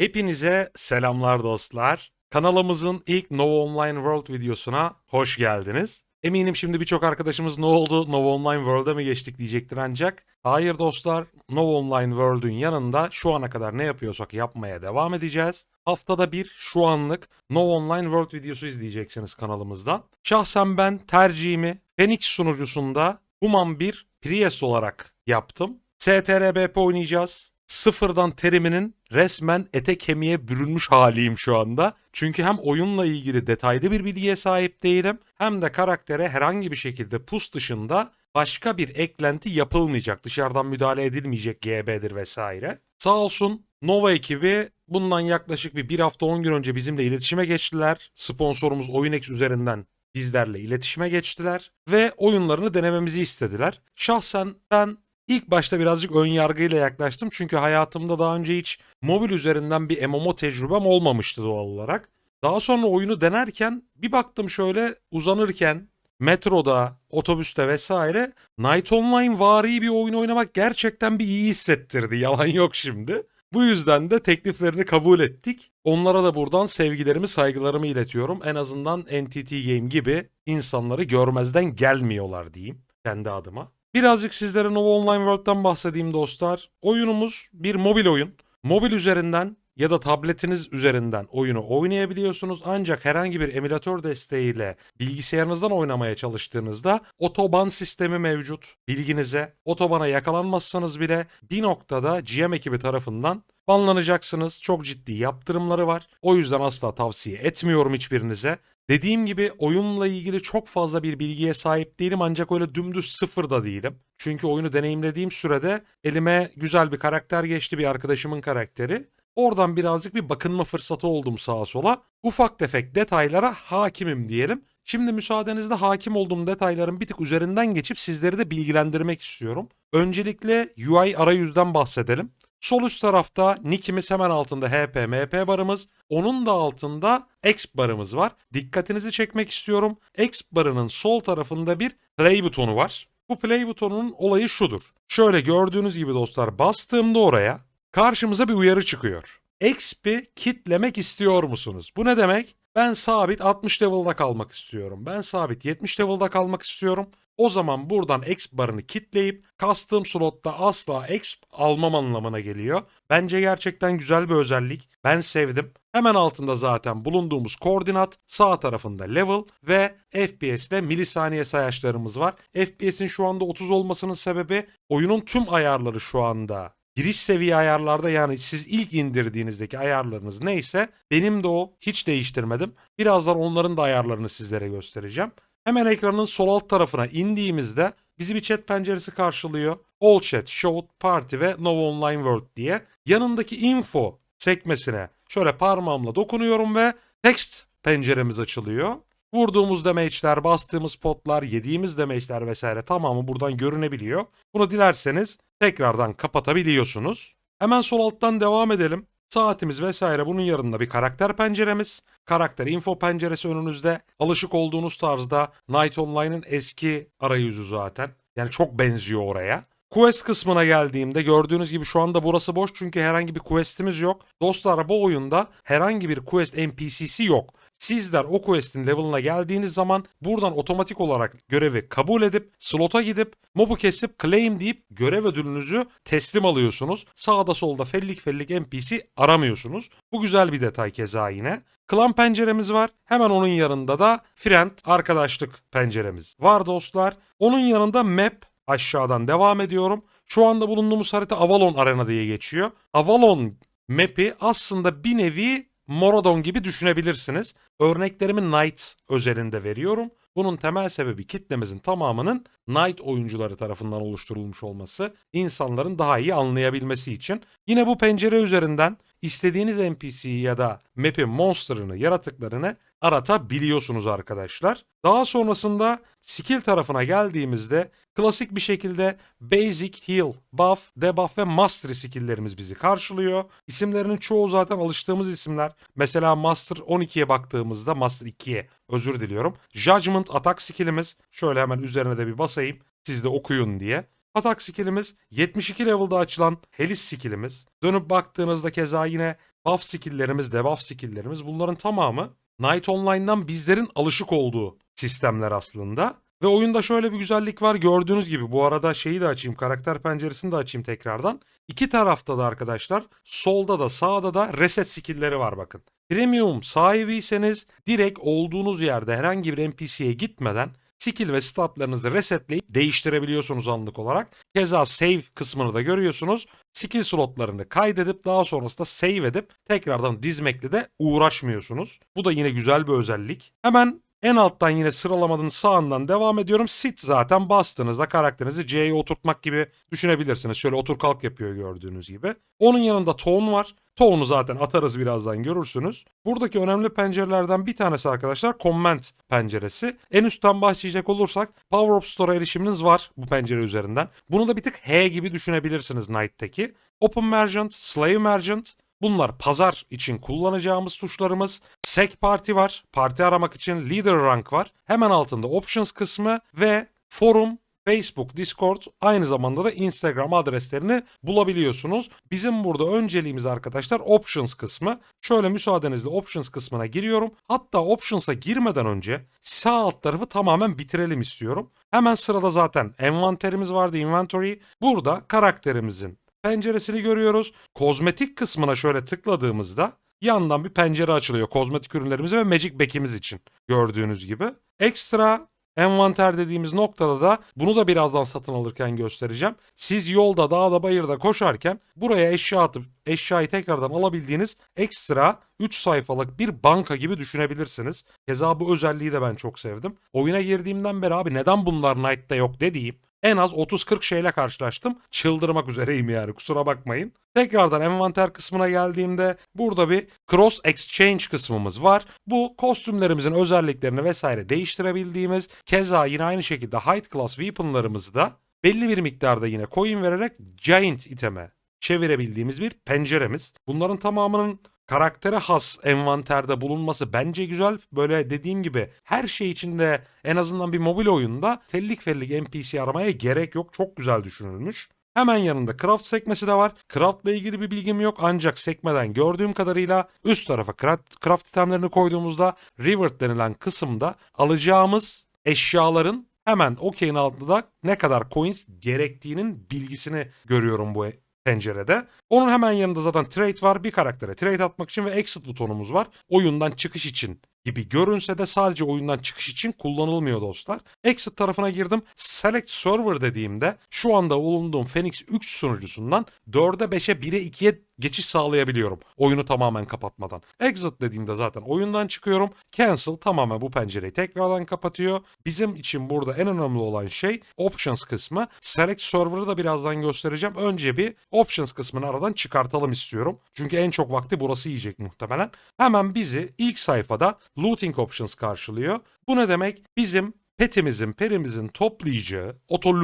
Hepinize selamlar dostlar. Kanalımızın ilk Nova Online World videosuna hoş geldiniz. Eminim şimdi birçok arkadaşımız ne oldu Nova Online World'a mı geçtik diyecektir ancak hayır dostlar Nova Online World'ün yanında şu ana kadar ne yapıyorsak yapmaya devam edeceğiz. Haftada bir şu anlık Nova Online World videosu izleyeceksiniz kanalımızdan. Şahsen ben tercihimi Phoenix sunucusunda Human 1 Prius olarak yaptım. STRBP oynayacağız. Sıfırdan teriminin resmen ete kemiğe bürünmüş haliyim şu anda. Çünkü hem oyunla ilgili detaylı bir bilgiye sahip değilim hem de karaktere herhangi bir şekilde pus dışında başka bir eklenti yapılmayacak. Dışarıdan müdahale edilmeyecek GB'dir vesaire. Sağ olsun Nova ekibi bundan yaklaşık bir, bir hafta 10 gün önce bizimle iletişime geçtiler. Sponsorumuz OyunX üzerinden bizlerle iletişime geçtiler ve oyunlarını denememizi istediler. Şahsen ben ilk başta birazcık ön yargıyla yaklaştım çünkü hayatımda daha önce hiç mobil üzerinden bir MMO tecrübem olmamıştı doğal olarak. Daha sonra oyunu denerken bir baktım şöyle uzanırken metroda, otobüste vesaire Night Online vari bir oyun oynamak gerçekten bir iyi hissettirdi. Yalan yok şimdi. Bu yüzden de tekliflerini kabul ettik. Onlara da buradan sevgilerimi, saygılarımı iletiyorum. En azından NTT Game gibi insanları görmezden gelmiyorlar diyeyim kendi adıma. Birazcık sizlere Nova Online World'dan bahsedeyim dostlar. Oyunumuz bir mobil oyun. Mobil üzerinden ya da tabletiniz üzerinden oyunu oynayabiliyorsunuz. Ancak herhangi bir emülatör desteğiyle bilgisayarınızdan oynamaya çalıştığınızda otoban sistemi mevcut. Bilginize otobana yakalanmazsanız bile bir noktada GM ekibi tarafından banlanacaksınız. Çok ciddi yaptırımları var. O yüzden asla tavsiye etmiyorum hiçbirinize. Dediğim gibi oyunla ilgili çok fazla bir bilgiye sahip değilim ancak öyle dümdüz sıfır da değilim. Çünkü oyunu deneyimlediğim sürede elime güzel bir karakter geçti bir arkadaşımın karakteri. Oradan birazcık bir bakınma fırsatı oldum sağa sola. Ufak tefek detaylara hakimim diyelim. Şimdi müsaadenizle hakim olduğum detayların bir tık üzerinden geçip sizleri de bilgilendirmek istiyorum. Öncelikle UI arayüzden bahsedelim. Sol üst tarafta nickimiz hemen altında HP, MP barımız. Onun da altında X barımız var. Dikkatinizi çekmek istiyorum. X barının sol tarafında bir play butonu var. Bu play butonunun olayı şudur. Şöyle gördüğünüz gibi dostlar bastığımda oraya karşımıza bir uyarı çıkıyor. XP'i kitlemek istiyor musunuz? Bu ne demek? Ben sabit 60 level'da kalmak istiyorum. Ben sabit 70 level'da kalmak istiyorum. O zaman buradan X barını kitleyip kastığım slotta asla X almam anlamına geliyor. Bence gerçekten güzel bir özellik. Ben sevdim. Hemen altında zaten bulunduğumuz koordinat, sağ tarafında level ve FPS'te milisaniye sayaçlarımız var. FPS'in şu anda 30 olmasının sebebi oyunun tüm ayarları şu anda giriş seviye ayarlarda yani siz ilk indirdiğinizdeki ayarlarınız neyse benim de o hiç değiştirmedim. Birazdan onların da ayarlarını sizlere göstereceğim. Hemen ekranın sol alt tarafına indiğimizde bizi bir chat penceresi karşılıyor. All Chat, Show, Party ve Nova Online World diye. Yanındaki info sekmesine şöyle parmağımla dokunuyorum ve text penceremiz açılıyor. Vurduğumuz damage'ler, bastığımız potlar, yediğimiz damage'ler vesaire tamamı buradan görünebiliyor. Bunu dilerseniz tekrardan kapatabiliyorsunuz. Hemen sol alttan devam edelim. Saatimiz vesaire bunun yanında bir karakter penceremiz. Karakter info penceresi önünüzde. Alışık olduğunuz tarzda Night Online'ın eski arayüzü zaten. Yani çok benziyor oraya. Quest kısmına geldiğimde gördüğünüz gibi şu anda burası boş çünkü herhangi bir questimiz yok. Dostlar bu oyunda herhangi bir quest NPC'si yok. Sizler o quest'in level'ına geldiğiniz zaman buradan otomatik olarak görevi kabul edip slota gidip mobu kesip claim deyip görev ödülünüzü teslim alıyorsunuz. Sağda solda fellik fellik NPC aramıyorsunuz. Bu güzel bir detay keza yine. Klan penceremiz var. Hemen onun yanında da friend arkadaşlık penceremiz var dostlar. Onun yanında map aşağıdan devam ediyorum. Şu anda bulunduğumuz harita Avalon Arena diye geçiyor. Avalon map'i aslında bir nevi Moradon gibi düşünebilirsiniz. Örneklerimi Knight özelinde veriyorum. Bunun temel sebebi kitlemizin tamamının Knight oyuncuları tarafından oluşturulmuş olması, insanların daha iyi anlayabilmesi için. Yine bu pencere üzerinden istediğiniz NPC'yi ya da map'in monster'ını, yaratıklarını aratabiliyorsunuz arkadaşlar. Daha sonrasında skill tarafına geldiğimizde klasik bir şekilde basic, heal, buff, debuff ve mastery skill'lerimiz bizi karşılıyor. İsimlerinin çoğu zaten alıştığımız isimler. Mesela Master 12'ye baktığımızda Master 2'ye özür diliyorum. Judgment atak skill'imiz. Şöyle hemen üzerine de bir basayım. Siz de okuyun diye. Atak skillimiz 72 level'da açılan Helis skillimiz. Dönüp baktığınızda keza yine buff skilllerimiz, debuff skilllerimiz bunların tamamı Night Online'dan bizlerin alışık olduğu sistemler aslında. Ve oyunda şöyle bir güzellik var gördüğünüz gibi bu arada şeyi de açayım karakter penceresini de açayım tekrardan. İki tarafta da arkadaşlar solda da sağda da reset skill'leri var bakın. Premium sahibiyseniz direkt olduğunuz yerde herhangi bir NPC'ye gitmeden skill ve statlarınızı resetleyip değiştirebiliyorsunuz anlık olarak. Keza save kısmını da görüyorsunuz. Skill slotlarını kaydedip daha sonrasında save edip tekrardan dizmekle de uğraşmıyorsunuz. Bu da yine güzel bir özellik. Hemen en alttan yine sıralamanın sağından devam ediyorum. Sit zaten bastığınızda karakterinizi C'ye oturtmak gibi düşünebilirsiniz. Şöyle otur kalk yapıyor gördüğünüz gibi. Onun yanında tone var. Tone'u zaten atarız birazdan görürsünüz. Buradaki önemli pencerelerden bir tanesi arkadaşlar comment penceresi. En üstten başlayacak olursak Power Up Store'a erişiminiz var bu pencere üzerinden. Bunu da bir tık H gibi düşünebilirsiniz Knight'teki. Open Merchant, Slave Merchant, Bunlar pazar için kullanacağımız tuşlarımız. Sec Party var. Parti aramak için Leader Rank var. Hemen altında Options kısmı ve Forum, Facebook, Discord aynı zamanda da Instagram adreslerini bulabiliyorsunuz. Bizim burada önceliğimiz arkadaşlar Options kısmı. Şöyle müsaadenizle Options kısmına giriyorum. Hatta Options'a girmeden önce sağ alt tarafı tamamen bitirelim istiyorum. Hemen sırada zaten envanterimiz vardı inventory. Burada karakterimizin penceresini görüyoruz. Kozmetik kısmına şöyle tıkladığımızda yandan bir pencere açılıyor kozmetik ürünlerimiz ve Magic Back'imiz için gördüğünüz gibi. Ekstra envanter dediğimiz noktada da bunu da birazdan satın alırken göstereceğim. Siz yolda, dağda, bayırda koşarken buraya eşya atıp eşyayı tekrardan alabildiğiniz ekstra 3 sayfalık bir banka gibi düşünebilirsiniz. Keza bu özelliği de ben çok sevdim. Oyuna girdiğimden beri abi neden bunlar Knight'ta yok dediğim en az 30-40 şeyle karşılaştım. Çıldırmak üzereyim yani kusura bakmayın. Tekrardan envanter kısmına geldiğimde burada bir cross exchange kısmımız var. Bu kostümlerimizin özelliklerini vesaire değiştirebildiğimiz keza yine aynı şekilde high class weaponlarımızı da belli bir miktarda yine coin vererek giant iteme çevirebildiğimiz bir penceremiz. Bunların tamamının karaktere has envanterde bulunması bence güzel. Böyle dediğim gibi her şey içinde en azından bir mobil oyunda fellik fellik NPC aramaya gerek yok. Çok güzel düşünülmüş. Hemen yanında craft sekmesi de var. Craft'la ilgili bir bilgim yok ancak sekmeden gördüğüm kadarıyla üst tarafa craft, craft itemlerini koyduğumuzda reward denilen kısımda alacağımız eşyaların hemen okey'in altında da ne kadar coins gerektiğinin bilgisini görüyorum bu pencerede. Onun hemen yanında zaten trade var. Bir karaktere trade atmak için ve exit butonumuz var. Oyundan çıkış için gibi görünse de sadece oyundan çıkış için kullanılmıyor dostlar. Exit tarafına girdim. Select Server dediğimde şu anda bulunduğum Phoenix 3 sunucusundan 4'e 5'e 1'e 2'ye geçiş sağlayabiliyorum. Oyunu tamamen kapatmadan. Exit dediğimde zaten oyundan çıkıyorum. Cancel tamamen bu pencereyi tekrardan kapatıyor. Bizim için burada en önemli olan şey Options kısmı. Select Server'ı da birazdan göstereceğim. Önce bir Options kısmını aradan çıkartalım istiyorum. Çünkü en çok vakti burası yiyecek muhtemelen. Hemen bizi ilk sayfada Looting Options karşılıyor. Bu ne demek? Bizim petimizin, perimizin toplayacağı auto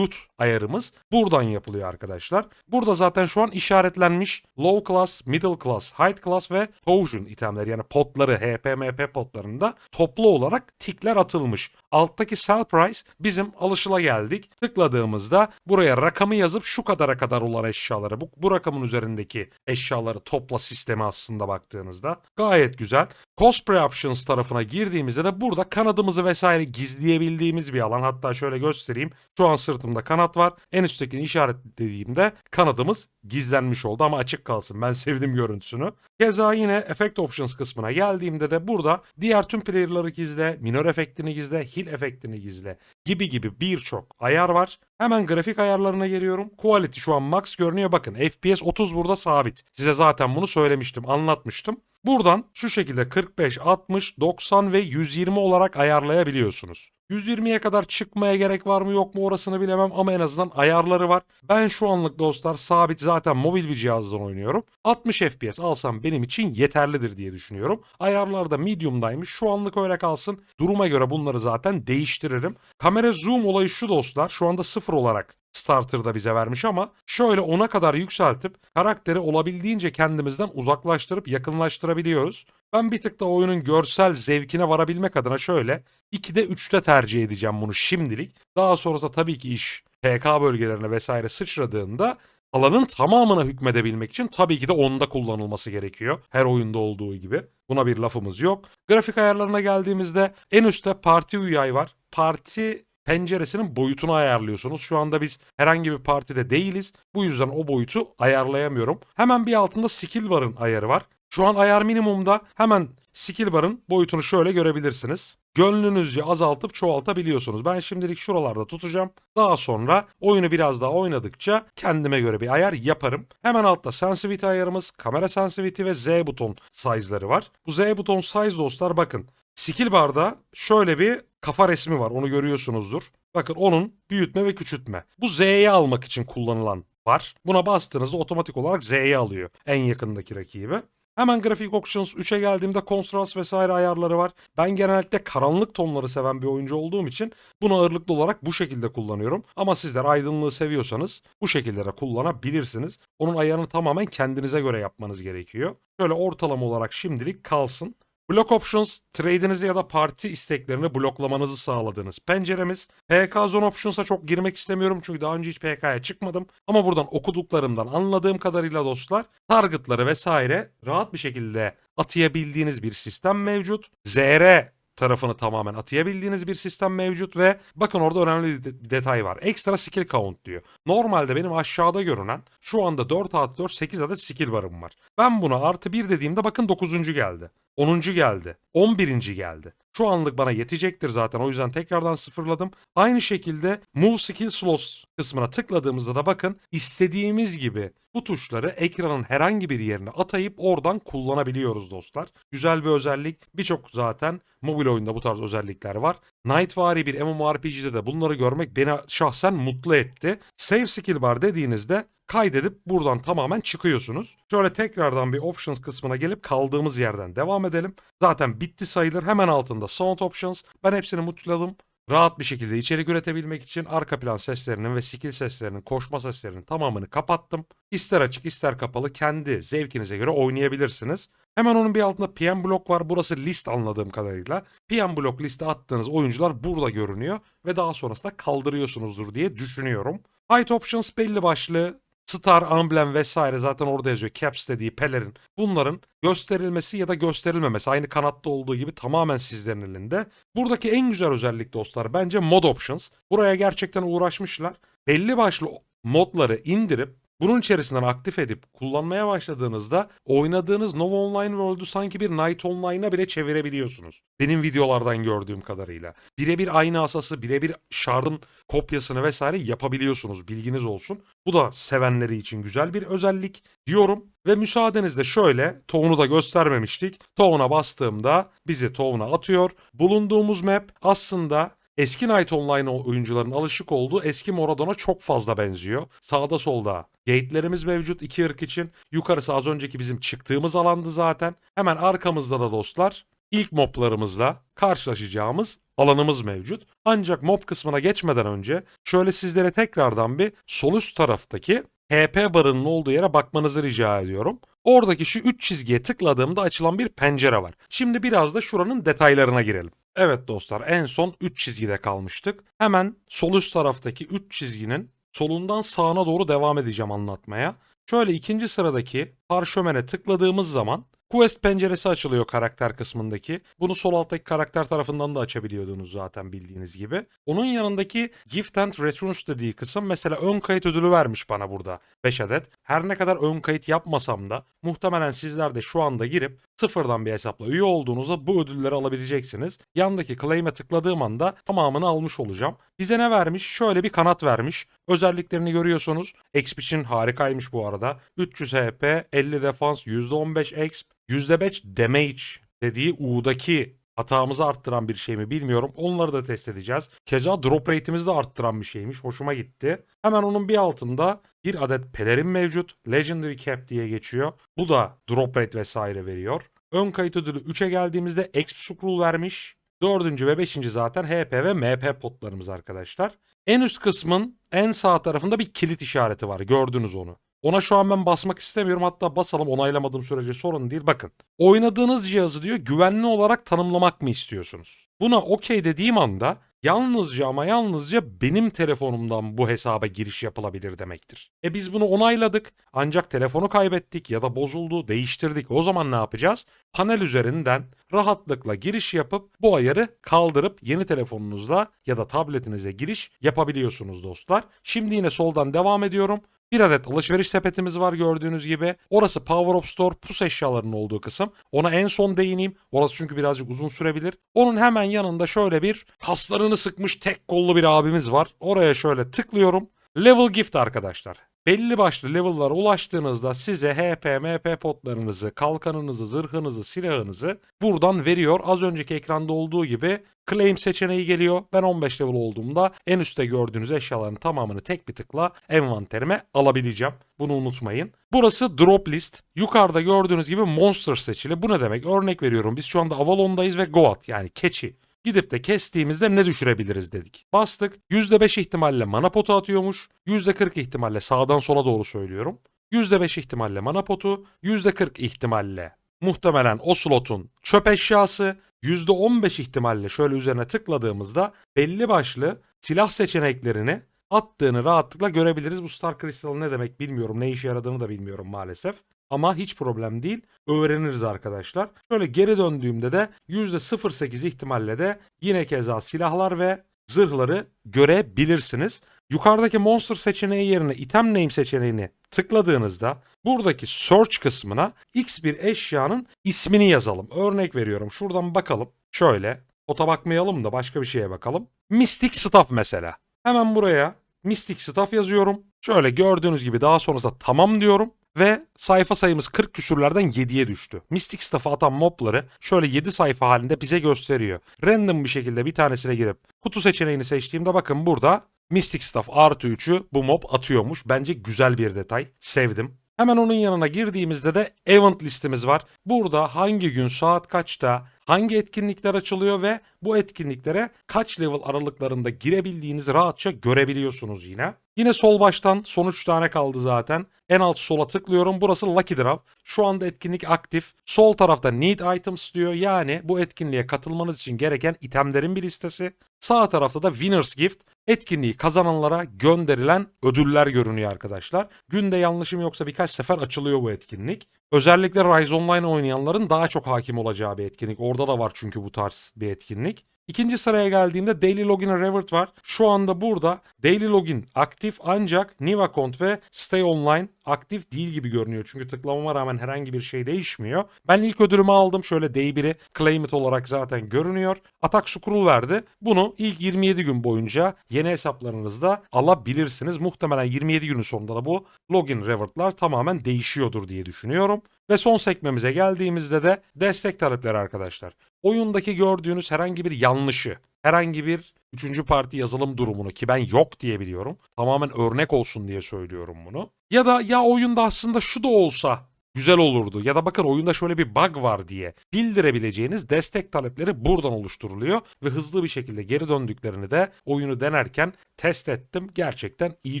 ayarımız buradan yapılıyor arkadaşlar. Burada zaten şu an işaretlenmiş low class, middle class, high class ve potion itemleri yani potları, HP, potlarında toplu olarak tikler atılmış. Alttaki sell price bizim alışıla geldik. Tıkladığımızda buraya rakamı yazıp şu kadara kadar olan eşyaları, bu, bu rakamın üzerindeki eşyaları topla sistemi aslında baktığınızda gayet güzel. Cosplay Options tarafına girdiğimizde de burada kanadımızı vesaire gizleyebildiğimiz bir alan. Hatta şöyle göstereyim. Şu an sırtımda kanat var. En üsttekini işaretlediğimde kanadımız gizlenmiş oldu ama açık kalsın. Ben sevdim görüntüsünü. Keza yine Effect Options kısmına geldiğimde de burada diğer tüm player'ları gizle, minor efektini gizle, heal efektini gizle gibi gibi birçok ayar var. Hemen grafik ayarlarına geliyorum. Quality şu an max görünüyor. Bakın FPS 30 burada sabit. Size zaten bunu söylemiştim, anlatmıştım. Buradan şu şekilde 45, 60, 90 ve 120 olarak ayarlayabiliyorsunuz. 120'ye kadar çıkmaya gerek var mı yok mu orasını bilemem ama en azından ayarları var. Ben şu anlık dostlar sabit zaten mobil bir cihazdan oynuyorum. 60 FPS alsam benim için yeterlidir diye düşünüyorum. Ayarlarda medium'daymış şu anlık öyle kalsın. Duruma göre bunları zaten değiştiririm. Kamera zoom olayı şu dostlar şu anda sıfır olarak Starter'da bize vermiş ama şöyle 10'a kadar yükseltip karakteri olabildiğince kendimizden uzaklaştırıp yakınlaştırabiliyoruz. Ben bir tık da oyunun görsel zevkine varabilmek adına şöyle 2'de 3'te tercih edeceğim bunu şimdilik. Daha sonrasında tabii ki iş PK bölgelerine vesaire sıçradığında alanın tamamına hükmedebilmek için tabii ki de onda kullanılması gerekiyor. Her oyunda olduğu gibi. Buna bir lafımız yok. Grafik ayarlarına geldiğimizde en üstte parti UI var. Parti penceresinin boyutunu ayarlıyorsunuz. Şu anda biz herhangi bir partide değiliz. Bu yüzden o boyutu ayarlayamıyorum. Hemen bir altında skill bar'ın ayarı var. Şu an ayar minimumda hemen skill bar'ın boyutunu şöyle görebilirsiniz. Gönlünüzce azaltıp çoğaltabiliyorsunuz. Ben şimdilik şuralarda tutacağım. Daha sonra oyunu biraz daha oynadıkça kendime göre bir ayar yaparım. Hemen altta sensitivity ayarımız, kamera sensitivity ve Z buton size'ları var. Bu Z buton size dostlar bakın. Skill bar'da şöyle bir kafa resmi var. Onu görüyorsunuzdur. Bakın onun büyütme ve küçültme. Bu Z'ye almak için kullanılan var. Buna bastığınızda otomatik olarak Z'ye alıyor en yakındaki rakibi. Hemen Graphic Options 3'e geldiğimde Contrast vesaire ayarları var. Ben genellikle karanlık tonları seven bir oyuncu olduğum için bunu ağırlıklı olarak bu şekilde kullanıyorum. Ama sizler aydınlığı seviyorsanız bu şekilde de kullanabilirsiniz. Onun ayarını tamamen kendinize göre yapmanız gerekiyor. Şöyle ortalama olarak şimdilik kalsın. Block Options, trade'inizi ya da parti isteklerini bloklamanızı sağladığınız penceremiz. PK Zone Options'a çok girmek istemiyorum çünkü daha önce hiç PK'ya çıkmadım. Ama buradan okuduklarımdan anladığım kadarıyla dostlar targetları vesaire rahat bir şekilde atayabildiğiniz bir sistem mevcut. ZR tarafını tamamen atayabildiğiniz bir sistem mevcut ve bakın orada önemli bir de- detay var. Ekstra skill count diyor. Normalde benim aşağıda görünen şu anda 4 artı 4 8 adet skill barım var. Ben buna artı 1 dediğimde bakın 9. geldi. 10. geldi. 11. geldi. Şu anlık bana yetecektir zaten o yüzden tekrardan sıfırladım. Aynı şekilde Move Skill Slots kısmına tıkladığımızda da bakın istediğimiz gibi bu tuşları ekranın herhangi bir yerine atayıp oradan kullanabiliyoruz dostlar. Güzel bir özellik. Birçok zaten mobil oyunda bu tarz özellikler var. Nightvari bir MMORPG'de de bunları görmek beni şahsen mutlu etti. Save Skill Bar dediğinizde kaydedip buradan tamamen çıkıyorsunuz. Şöyle tekrardan bir Options kısmına gelip kaldığımız yerden devam edelim. Zaten bitti sayılır. Hemen altında Sound Options. Ben hepsini mutladım. Rahat bir şekilde içerik üretebilmek için arka plan seslerinin ve skill seslerinin, koşma seslerinin tamamını kapattım. İster açık ister kapalı kendi zevkinize göre oynayabilirsiniz. Hemen onun bir altında PM Block var. Burası list anladığım kadarıyla. PM Block liste attığınız oyuncular burada görünüyor ve daha sonrasında kaldırıyorsunuzdur diye düşünüyorum. Height Options belli başlı Star, amblem vesaire zaten orada yazıyor. Caps dediği pelerin. Bunların gösterilmesi ya da gösterilmemesi aynı kanatta olduğu gibi tamamen sizlerin elinde. Buradaki en güzel özellik dostlar bence mod options. Buraya gerçekten uğraşmışlar. Belli başlı modları indirip bunun içerisinden aktif edip kullanmaya başladığınızda oynadığınız Nova Online World'u sanki bir Night Online'a bile çevirebiliyorsunuz. Benim videolardan gördüğüm kadarıyla. Birebir aynı asası, birebir şardın kopyasını vesaire yapabiliyorsunuz. Bilginiz olsun. Bu da sevenleri için güzel bir özellik diyorum. Ve müsaadenizle şöyle, Town'u da göstermemiştik. Town'a bastığımda bizi Town'a atıyor. Bulunduğumuz map aslında eski Night Online oyuncuların alışık olduğu eski Moradon'a çok fazla benziyor. Sağda solda gate'lerimiz mevcut iki ırk için. Yukarısı az önceki bizim çıktığımız alandı zaten. Hemen arkamızda da dostlar ilk moblarımızla karşılaşacağımız alanımız mevcut. Ancak mob kısmına geçmeden önce şöyle sizlere tekrardan bir sol üst taraftaki HP barının olduğu yere bakmanızı rica ediyorum. Oradaki şu 3 çizgiye tıkladığımda açılan bir pencere var. Şimdi biraz da şuranın detaylarına girelim. Evet dostlar en son 3 çizgide kalmıştık. Hemen sol üst taraftaki 3 çizginin solundan sağına doğru devam edeceğim anlatmaya. Şöyle ikinci sıradaki parşömene tıkladığımız zaman Quest penceresi açılıyor karakter kısmındaki. Bunu sol alttaki karakter tarafından da açabiliyordunuz zaten bildiğiniz gibi. Onun yanındaki Gift and Returns dediği kısım mesela ön kayıt ödülü vermiş bana burada 5 adet. Her ne kadar ön kayıt yapmasam da muhtemelen sizler de şu anda girip sıfırdan bir hesapla üye olduğunuzda bu ödülleri alabileceksiniz. Yandaki claim'e tıkladığım anda tamamını almış olacağım. Bize ne vermiş? Şöyle bir kanat vermiş. Özelliklerini görüyorsunuz. Exp için harikaymış bu arada. 300 HP, 50 defans, %15 exp, %5 damage dediği U'daki hatamızı arttıran bir şey mi bilmiyorum. Onları da test edeceğiz. Keza drop rate'imizi de arttıran bir şeymiş. Hoşuma gitti. Hemen onun bir altında bir adet pelerin mevcut. Legendary Cap diye geçiyor. Bu da drop rate vesaire veriyor. Ön kayıt ödülü 3'e geldiğimizde exp scroll vermiş. Dördüncü ve beşinci zaten HP ve MP potlarımız arkadaşlar. En üst kısmın en sağ tarafında bir kilit işareti var. Gördünüz onu. Ona şu an ben basmak istemiyorum. Hatta basalım onaylamadığım sürece sorun değil. Bakın. Oynadığınız cihazı diyor güvenli olarak tanımlamak mı istiyorsunuz? Buna okey dediğim anda yalnızca ama yalnızca benim telefonumdan bu hesaba giriş yapılabilir demektir. E biz bunu onayladık ancak telefonu kaybettik ya da bozuldu, değiştirdik. O zaman ne yapacağız? Panel üzerinden rahatlıkla giriş yapıp bu ayarı kaldırıp yeni telefonunuzla ya da tabletinize giriş yapabiliyorsunuz dostlar. Şimdi yine soldan devam ediyorum. Bir adet alışveriş sepetimiz var gördüğünüz gibi. Orası Power Up Store pus eşyalarının olduğu kısım. Ona en son değineyim. Orası çünkü birazcık uzun sürebilir. Onun hemen yanında şöyle bir kaslarını sıkmış tek kollu bir abimiz var. Oraya şöyle tıklıyorum. Level Gift arkadaşlar. Belli başlı level'lara ulaştığınızda size HP, MP potlarınızı, kalkanınızı, zırhınızı, silahınızı buradan veriyor. Az önceki ekranda olduğu gibi claim seçeneği geliyor. Ben 15 level olduğumda en üstte gördüğünüz eşyaların tamamını tek bir tıkla envanterime alabileceğim. Bunu unutmayın. Burası drop list. Yukarıda gördüğünüz gibi monster seçili. Bu ne demek? Örnek veriyorum. Biz şu anda Avalon'dayız ve Goat yani keçi. Gidip de kestiğimizde ne düşürebiliriz dedik. Bastık. %5 ihtimalle mana potu atıyormuş. %40 ihtimalle sağdan sola doğru söylüyorum. %5 ihtimalle mana potu. %40 ihtimalle muhtemelen o slotun çöp eşyası. %15 ihtimalle şöyle üzerine tıkladığımızda belli başlı silah seçeneklerini attığını rahatlıkla görebiliriz. Bu Star Crystal ne demek bilmiyorum. Ne işe yaradığını da bilmiyorum maalesef. Ama hiç problem değil. Öğreniriz arkadaşlar. Şöyle geri döndüğümde de %08 ihtimalle de yine keza silahlar ve zırhları görebilirsiniz. Yukarıdaki monster seçeneği yerine item name seçeneğini tıkladığınızda buradaki search kısmına x bir eşyanın ismini yazalım. Örnek veriyorum. Şuradan bakalım. Şöyle. Ota bakmayalım da başka bir şeye bakalım. Mystic Staff mesela. Hemen buraya Mystic Staff yazıyorum. Şöyle gördüğünüz gibi daha sonrasında tamam diyorum. Ve sayfa sayımız 40 küsürlerden 7'ye düştü. Mystic Staff'a atan mobları şöyle 7 sayfa halinde bize gösteriyor. Random bir şekilde bir tanesine girip kutu seçeneğini seçtiğimde bakın burada Mystic Staff artı 3'ü bu mob atıyormuş. Bence güzel bir detay. Sevdim. Hemen onun yanına girdiğimizde de event listemiz var. Burada hangi gün saat kaçta hangi etkinlikler açılıyor ve bu etkinliklere kaç level aralıklarında girebildiğinizi rahatça görebiliyorsunuz yine. Yine sol baştan son 3 tane kaldı zaten. En alt sola tıklıyorum. Burası Lucky Drop. Şu anda etkinlik aktif. Sol tarafta Need Items diyor. Yani bu etkinliğe katılmanız için gereken itemlerin bir listesi. Sağ tarafta da Winner's Gift. Etkinliği kazananlara gönderilen ödüller görünüyor arkadaşlar. Günde yanlışım yoksa birkaç sefer açılıyor bu etkinlik. Özellikle Rise Online oynayanların daha çok hakim olacağı bir etkinlik. Orada da var çünkü bu tarz bir etkinlik. İkinci sıraya geldiğimde Daily Login Revert var. Şu anda burada Daily Login aktif ancak New Account ve Stay Online aktif değil gibi görünüyor. Çünkü tıklamama rağmen herhangi bir şey değişmiyor. Ben ilk ödülümü aldım. Şöyle Day 1'i Claim It olarak zaten görünüyor. Atak Scroll verdi. Bunu ilk 27 gün boyunca yeni hesaplarınızda alabilirsiniz. Muhtemelen 27 günün sonunda da bu Login Revert'lar tamamen değişiyordur diye düşünüyorum. Ve son sekmemize geldiğimizde de destek talepleri arkadaşlar. Oyundaki gördüğünüz herhangi bir yanlışı, herhangi bir üçüncü parti yazılım durumunu ki ben yok diye biliyorum. Tamamen örnek olsun diye söylüyorum bunu. Ya da ya oyunda aslında şu da olsa güzel olurdu ya da bakın oyunda şöyle bir bug var diye bildirebileceğiniz destek talepleri buradan oluşturuluyor ve hızlı bir şekilde geri döndüklerini de oyunu denerken test ettim. Gerçekten iyi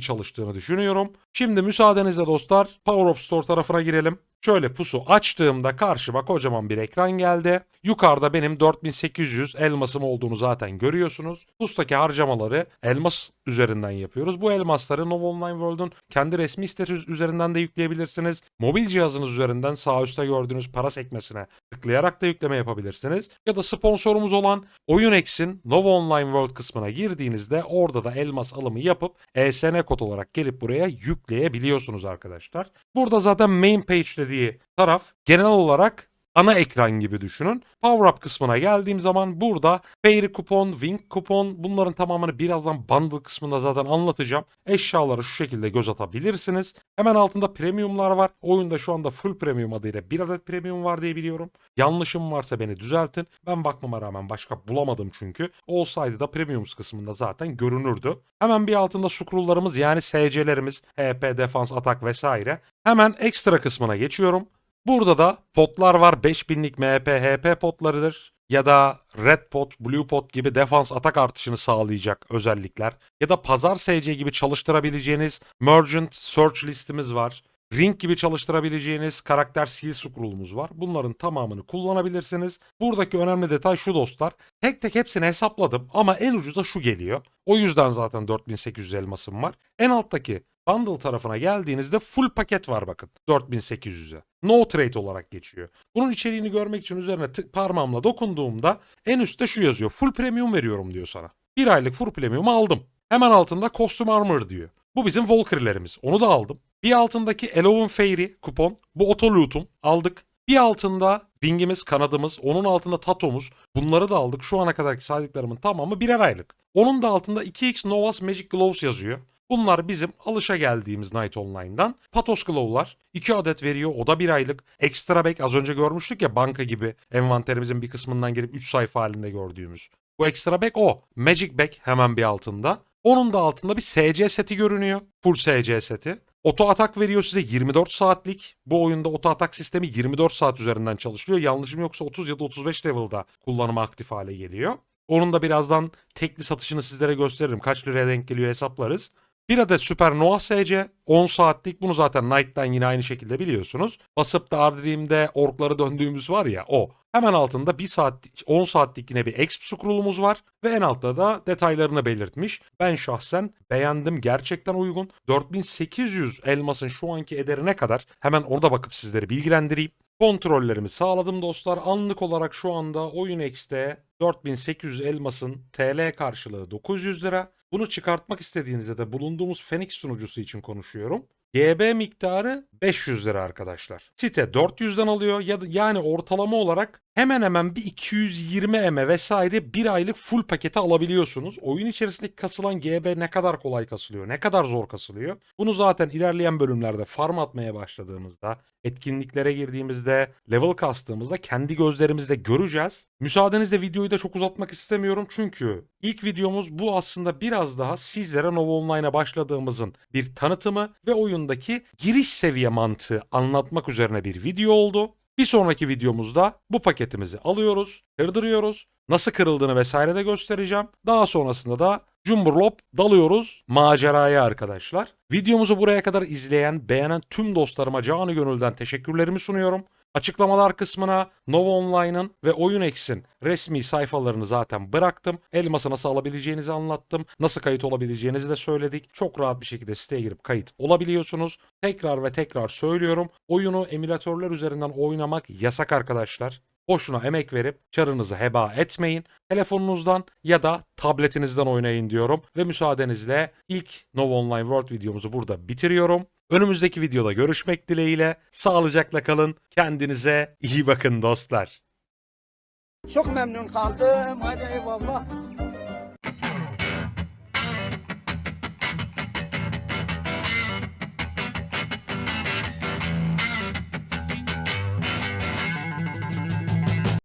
çalıştığını düşünüyorum. Şimdi müsaadenizle dostlar Power Up Store tarafına girelim. Şöyle pusu açtığımda karşıma kocaman bir ekran geldi. Yukarıda benim 4800 elmasım olduğunu zaten görüyorsunuz. Pustaki harcamaları elmas üzerinden yapıyoruz. Bu elmasları Nova Online World'un kendi resmi sitesi üzerinden de yükleyebilirsiniz. Mobil cihazınız üzerinden sağ üstte gördüğünüz para sekmesine tıklayarak da yükleme yapabilirsiniz. Ya da sponsorumuz olan OyunX'in Nova Online World kısmına girdiğinizde orada da elmas alımı yapıp ESN kod olarak gelip buraya yükleyebiliyorsunuz arkadaşlar. Burada zaten main page dediği taraf genel olarak ana ekran gibi düşünün. Power Up kısmına geldiğim zaman burada Fairy kupon, Wing kupon bunların tamamını birazdan bundle kısmında zaten anlatacağım. Eşyaları şu şekilde göz atabilirsiniz. Hemen altında premiumlar var. Oyunda şu anda full premium adıyla bir adet premium var diye biliyorum. Yanlışım varsa beni düzeltin. Ben bakmama rağmen başka bulamadım çünkü. Olsaydı da premiums kısmında zaten görünürdü. Hemen bir altında scrolllarımız yani SC'lerimiz, HP, defans, atak vesaire. Hemen ekstra kısmına geçiyorum. Burada da potlar var. 5000'lik MP, HP potlarıdır. Ya da Red Pot, Blue Pot gibi defans atak artışını sağlayacak özellikler. Ya da pazar SC gibi çalıştırabileceğiniz Merchant Search listimiz var. Ring gibi çalıştırabileceğiniz karakter skill scroll'umuz var. Bunların tamamını kullanabilirsiniz. Buradaki önemli detay şu dostlar. Tek tek hepsini hesapladım ama en ucuza şu geliyor. O yüzden zaten 4800 elmasım var. En alttaki bundle tarafına geldiğinizde full paket var bakın 4800'e. No trade olarak geçiyor. Bunun içeriğini görmek için üzerine tık parmağımla dokunduğumda en üstte şu yazıyor. Full premium veriyorum diyor sana. Bir aylık full premium aldım. Hemen altında costume armor diyor. Bu bizim Valkyrie'lerimiz. Onu da aldım. Bir altındaki Elowen Fairy kupon. Bu otolutum. Aldık. Bir altında Wing'imiz, kanadımız, onun altında Tato'muz. Bunları da aldık. Şu ana kadarki saydıklarımın tamamı birer aylık. Onun da altında 2x Novas Magic Gloves yazıyor. Bunlar bizim alışa geldiğimiz Night Online'dan. Patos Glow'lar 2 adet veriyor. O da bir aylık. Extra Bag az önce görmüştük ya banka gibi envanterimizin bir kısmından girip 3 sayfa halinde gördüğümüz. Bu Extra Bag o. Magic Bag hemen bir altında. Onun da altında bir SC seti görünüyor. Full SC seti. Oto atak veriyor size 24 saatlik. Bu oyunda oto atak sistemi 24 saat üzerinden çalışıyor. Yanlışım yoksa 30 ya da 35 level'da kullanıma aktif hale geliyor. Onun da birazdan tekli satışını sizlere gösteririm. Kaç liraya denk geliyor hesaplarız. Bir adet Super Nova SC 10 saatlik. Bunu zaten Knight'tan yine aynı şekilde biliyorsunuz. Basıp da Ardream'de orkları döndüğümüz var ya o. Hemen altında 1 saat 10 saatlik yine bir exp scroll'umuz var ve en altta da detaylarını belirtmiş. Ben şahsen beğendim. Gerçekten uygun. 4800 elmasın şu anki ederine kadar hemen orada bakıp sizleri bilgilendireyim. Kontrollerimi sağladım dostlar. Anlık olarak şu anda Oyun X'te 4800 elmasın TL karşılığı 900 lira. Bunu çıkartmak istediğinizde de bulunduğumuz Phoenix sunucusu için konuşuyorum. GB miktarı 500 lira arkadaşlar. Site 400'den alıyor ya da yani ortalama olarak hemen hemen bir 220 eme vesaire bir aylık full paketi alabiliyorsunuz. Oyun içerisindeki kasılan GB ne kadar kolay kasılıyor, ne kadar zor kasılıyor. Bunu zaten ilerleyen bölümlerde farm atmaya başladığımızda, etkinliklere girdiğimizde, level kastığımızda kendi gözlerimizle göreceğiz. Müsaadenizle videoyu da çok uzatmak istemiyorum çünkü ilk videomuz bu aslında biraz daha sizlere Nova Online'a başladığımızın bir tanıtımı ve oyundaki giriş seviye mantığı anlatmak üzerine bir video oldu. Bir sonraki videomuzda bu paketimizi alıyoruz, kırdırıyoruz. Nasıl kırıldığını vesaire de göstereceğim. Daha sonrasında da cumburlop dalıyoruz maceraya arkadaşlar. Videomuzu buraya kadar izleyen, beğenen tüm dostlarıma canı gönülden teşekkürlerimi sunuyorum. Açıklamalar kısmına Nova Online'ın ve OyunX'in resmi sayfalarını zaten bıraktım. Elması nasıl alabileceğinizi anlattım. Nasıl kayıt olabileceğinizi de söyledik. Çok rahat bir şekilde siteye girip kayıt olabiliyorsunuz. Tekrar ve tekrar söylüyorum. Oyunu emülatörler üzerinden oynamak yasak arkadaşlar. Boşuna emek verip çarınızı heba etmeyin. Telefonunuzdan ya da tabletinizden oynayın diyorum. Ve müsaadenizle ilk Nova Online World videomuzu burada bitiriyorum. Önümüzdeki videoda görüşmek dileğiyle. Sağlıcakla kalın. Kendinize iyi bakın dostlar. Çok memnun kaldım. Hadi eyvallah.